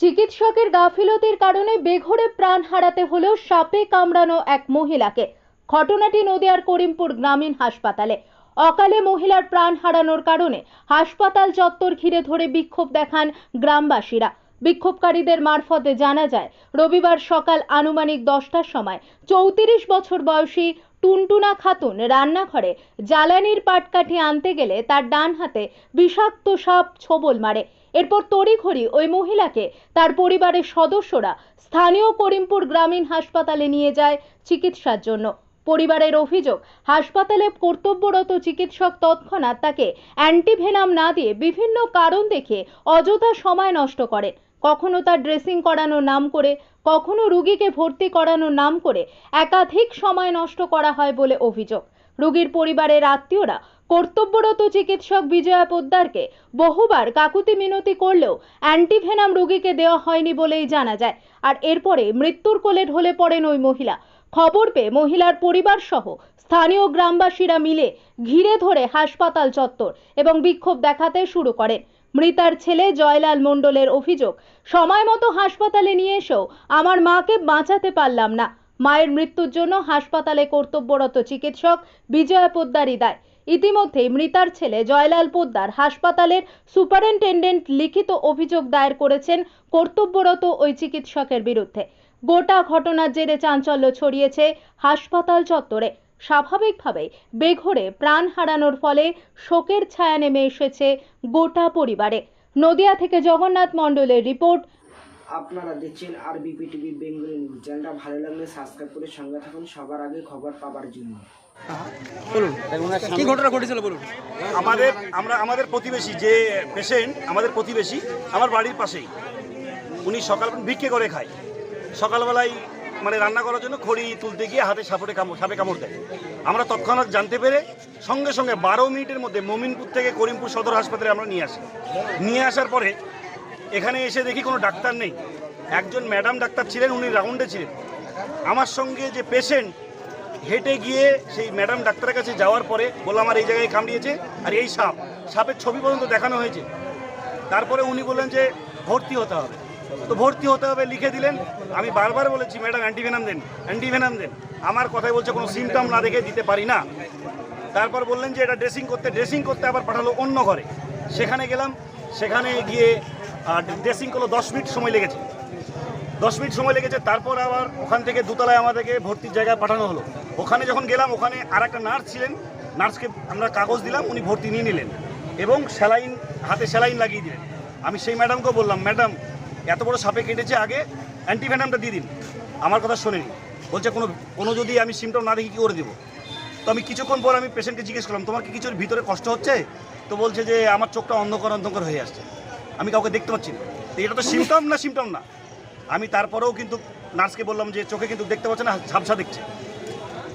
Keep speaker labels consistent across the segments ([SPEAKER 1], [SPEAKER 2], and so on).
[SPEAKER 1] চিকিৎসকের গাফিলতির কারণে বেঘরে প্রাণ হারাতে হলো সাপে কামড়ানো এক মহিলাকে। ঘটনাটি নদিয়ার করিমপুর গ্রামীণ হাসপাতালে। অকালে মহিলার প্রাণ হারানোর কারণে হাসপাতাল চত্বর ঘিরে ধরে বিক্ষোভ দেখান গ্রামবাসীরা। বিক্ষোভকারীদের মারফতে জানা যায়, রবিবার সকাল আনুমানিক দশটার সময় চৌত্রিশ বছর বয়সী টুনটুনা খাতুন রান্নাঘরে জ্বালানির পাটকাঠি আনতে গেলে তার ডান হাতে বিষাক্ত সাপ ছোবল মারে। এরপর তড়িঘড়ি ওই মহিলাকে তার পরিবারের সদস্যরা স্থানীয় করিমপুর গ্রামীণ হাসপাতালে নিয়ে যায় চিকিৎসার জন্য। পরিবারের অভিযোগ, হাসপাতালে কর্তব্যরত চিকিৎসক তৎক্ষণাৎ তাকে অ্যান্টিভেনাম না দিয়ে বিভিন্ন কারণ দেখে অযথা সময় নষ্ট করেন। কখনো তার ড্রেসিং করানোর নাম করে, কখনো রুগীকে ভর্তি করানোর নাম করে একাধিক সময় নষ্ট করা হয় বলে অভিযোগ। রোগীর পরিবারের আত্মীয়রা কর্তব্যরত চিকিৎসক বিজয়া পোদ্দারকে বহুবার কাকুতি মিনতি করলেও অ্যান্টিভেনাম রোগীকে দেওয়া হয়নি বলেই জানা যায়। আর এরপরে মৃত্যুর কোলে ঢলে পড়েন ওই মহিলা। খবর পেয়ে মহিলার পরিবার সহ স্থানীয় গ্রামবাসীরা মিলে ঘিরে ধরে হাসপাতাল চত্বর এবং বিক্ষোভ দেখাতে শুরু করেন। মৃতার ছেলে জয়লাল মণ্ডলের অভিযোগ সময় মতো হাসপাতালে নিয়ে এসেও আমার মাকে বাঁচাতে পারলাম না। মায়ের মৃত্যুর জন্য হাসপাতালে কর্তব্যরত চিকিৎসক বিজয় পোদ্দারই দায় ইতিমধ্যেই মৃতার ছেলে জয়লাল পোদ্দার হাসপাতালের সুপারিনটেন্ডেন্ট লিখিত অভিযোগ দায়ের করেছেন কর্তব্যরত ওই চিকিৎসকের বিরুদ্ধে। গোটা ঘটনার জেরে চাঞ্চল্য ছড়িয়েছে হাসপাতাল চত্বরে। স্বাভাবিকভাবেই বেঘরে প্রাণ হারানোর ফলে শোকের ছায়া নেমে এসেছে গোটা পরিবারে। নদিয়া থেকে জগন্নাথ মণ্ডলের রিপোর্ট
[SPEAKER 2] আপনারা দেখছেন আর বিপি টিভি বেঙ্গলি নিউজ। চ্যানেলটা ভালো লাগলে সাবস্ক্রাইব করে সঙ্গে থাকুন। সবার আগে খবর পাবার জন্য।
[SPEAKER 3] বলুন কি ঘটনা ঘটেছিল বলুন?
[SPEAKER 4] আমাদের আমরা আমাদের প্রতিবেশী যে পেশেন্ট আমাদের প্রতিবেশী আমার বাড়ির পাশেই। উনি সকাল ভিক্ষে করে খায়। সকালবেলায় মানে রান্না করার জন্য খড়ি তুলতে গিয়ে হাতে সাপড়ে কামড় সাপে কামড় দেয়। আমরা তৎক্ষণাৎ জানতে পেরে সঙ্গে সঙ্গে বারো মিনিটের মধ্যে মমিনপুর থেকে করিমপুর সদর হাসপাতালে আমরা নিয়ে আসি। নিয়ে আসার পরে এখানে এসে দেখি কোনো ডাক্তার নেই। একজন ম্যাডাম ডাক্তার ছিলেন, উনি রাউন্ডে ছিলেন। আমার সঙ্গে যে পেশেন্ট হেঁটে গিয়ে সেই ম্যাডাম ডাক্তারের কাছে যাওয়ার পরে বললাম আমার এই জায়গায় কামড়িয়েছে আর এই সাপ। সাপের ছবি পর্যন্ত দেখানো হয়েছে। তারপরে উনি বললেন যে, ভর্তি হতে হবে। তো ভর্তি হতে হবে লিখে দিলেন। আমি বারবার বলেছি, ম্যাডাম, অ্যান্টিভেনাম দেন অ্যান্টিভেনাম দেন। আমার কথাই বলছে, কোনো সিমটম না দেখে দিতে পারি না। তারপর বললেন যে, এটা ড্রেসিং করতে ড্রেসিং করতে আবার পাঠালো অন্য ঘরে। সেখানে গেলাম। সেখানে গিয়ে ড্রেসিং করল দশ মিনিট সময় লেগেছে। দশ মিনিট সময় লেগেছে, তারপর আবার ওখান থেকে দুতলায় আমাদেরকে ভর্তির জায়গায় পাঠানো হলো। ওখানে যখন গেলাম, ওখানে আর একটা নার্স ছিলেন। নার্সকে আমরা কাগজ দিলাম, উনি ভর্তি নিয়ে নিলেন এবং স্যালাইন, হাতে স্যালাইন লাগিয়ে দিলেন। আমি সেই ম্যাডামকে বললাম, ম্যাডাম, এত বড় সাপে কেটেছে আগে অ্যান্টিভেনামটা দিয়ে দিন। আমার কথা শোনেনি। বলছে, কোনো কোনো যদি আমি সিমটম না দেখি, কী করে দেবো? তো আমি কিছুক্ষণ পর আমি পেশেন্টকে জিজ্ঞেস করলাম, তোমার কি কিছুর ভিতরে কষ্ট হচ্ছে? তো বলছে যে, আমার চোখটা অন্ধকার অন্ধকার হয়ে আসছে। আমি কাউকে দেখতে পাচ্ছি না। তো এটা তো সিমটম না সিমটম না? আমি তারপরেও কিন্তু নার্সকে বললাম যে চোখে কিন্তু দেখতে পাচ্ছে না ঝাপসা দেখছে।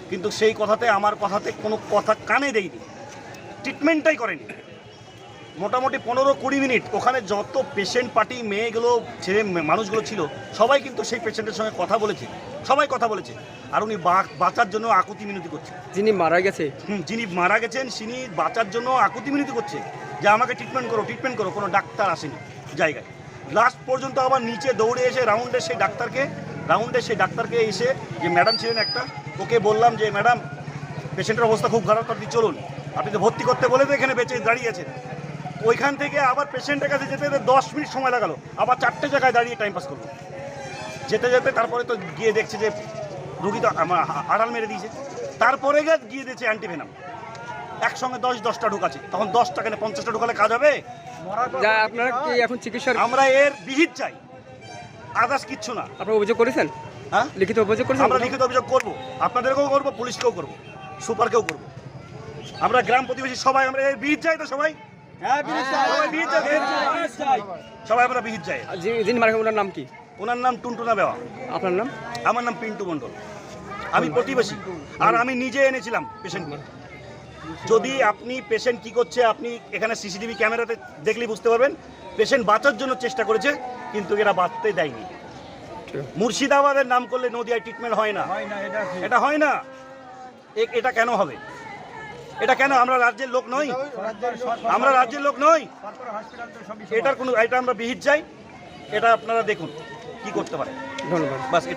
[SPEAKER 4] কিন্তু সেই কথাতে আমার কথাতে কোনো কথা কানে দেয়নি। ট্রিটমেন্টটাই করেনি। মোটামুটি পনেরো কুড়ি মিনিট ওখানে যত পেশেন্ট পার্টি মেয়েগুলো ছেলে মানুষগুলো ছিল সবাই কিন্তু সেই পেশেন্টের সঙ্গে কথা বলেছে। সবাই কথা বলেছে। আর উনি বা- বাঁচার জন্য আকুতি মিনতি করছে।
[SPEAKER 3] যিনি মারা গেছে।
[SPEAKER 4] যিনি মারা গেছেন তিনি বাঁচার জন্য আকুতি মিনতি করছে। যে আমাকে ট্রিটমেন্ট করো ট্রিটমেন্ট করো, কোনো ডাক্তার আসেনি জায়গায়। লাস্ট পর্যন্ত আবার নিচে দৌড়ে এসে রাউন্ডে সেই ডাক্তারকে রাউন্ডে সেই ডাক্তারকে এসে যে ম্যাডাম ছিলেন একটা, ওকে বললাম যে ম্যাডাম পেশেন্টের অবস্থা খুব খারাপ, আপনি চলুন। আপনি তো ভর্তি করতে বলে তো এখানে বেঁচে দাঁড়িয়ে আছেন। ওইখান থেকে আবার পেশেন্টের কাছে যেতে যেতে দশ মিনিট সময় লাগালো। আবার চারটে জায়গায় দাঁড়িয়ে টাইম পাস করব যেতে যেতে তারপরে তো গিয়ে দেখছে যে রুগী তো আমার আড়াল মেরে দিয়েছে। তারপরে গিয়ে দিয়েছে অ্যান্টিভেনাম একসঙ্গে দশ দশটা ঢুকাচ্ছে। তখন দশটা কেন পঞ্চাশটা ঢুকালে কাজ হবে?
[SPEAKER 3] যা আপনারা কি এখন চিকিৎসার
[SPEAKER 4] আমরা এর বিহিত চাই। আদার্স কিচ্ছু না।
[SPEAKER 3] আপনারা অভিযোগ করেছেন?
[SPEAKER 4] হ্যাঁ?
[SPEAKER 3] লিখিত অভিযোগ করেছেন?
[SPEAKER 4] আমরা লিখিত অভিযোগ করব। আপনাদেরকেও করব পুলিশকেও করব সুপারকেও করব। আমরা গ্রাম প্রতিবেশী সবাই আমরা এর বিহিত চাই তো সবাই? সবাই বিহিত চাই। আমরা বিহিত চাই।
[SPEAKER 3] আর যিনি- মারা ওনার নাম কি?
[SPEAKER 4] ওনার নাম টুনটুনা বেওয়া।
[SPEAKER 3] আপনার নাম?
[SPEAKER 4] আমার নাম পিন্টু মণ্ডল। আমি প্রতিবেশী। আর আমি নিজে এনেছিলাম পেশেন্টকে যদি আপনি পেশেন্ট কি করছে আপনি এখানে সিসিটিভি ক্যামেরাতে দেখলেই বুঝতে পারবেন পেশেন্ট বাঁচার জন্য চেষ্টা করেছে কিন্তু এরা বাঁচতে দেয়নি। মুর্শিদাবাদের নাম করলে নদিয়ায় ট্রিটমেন্ট হয় না। এটা হয় না? এ- এটা কেন হবে? এটা কেন আমরা রাজ্যের লোক নই? আমরা রাজ্যের লোক নই? এটার কোনো এটা আমরা বিহিত চাই। এটা আপনারা দেখুন কি করতে পারে।
[SPEAKER 3] ধন্যবাদ।
[SPEAKER 4] বাস এটা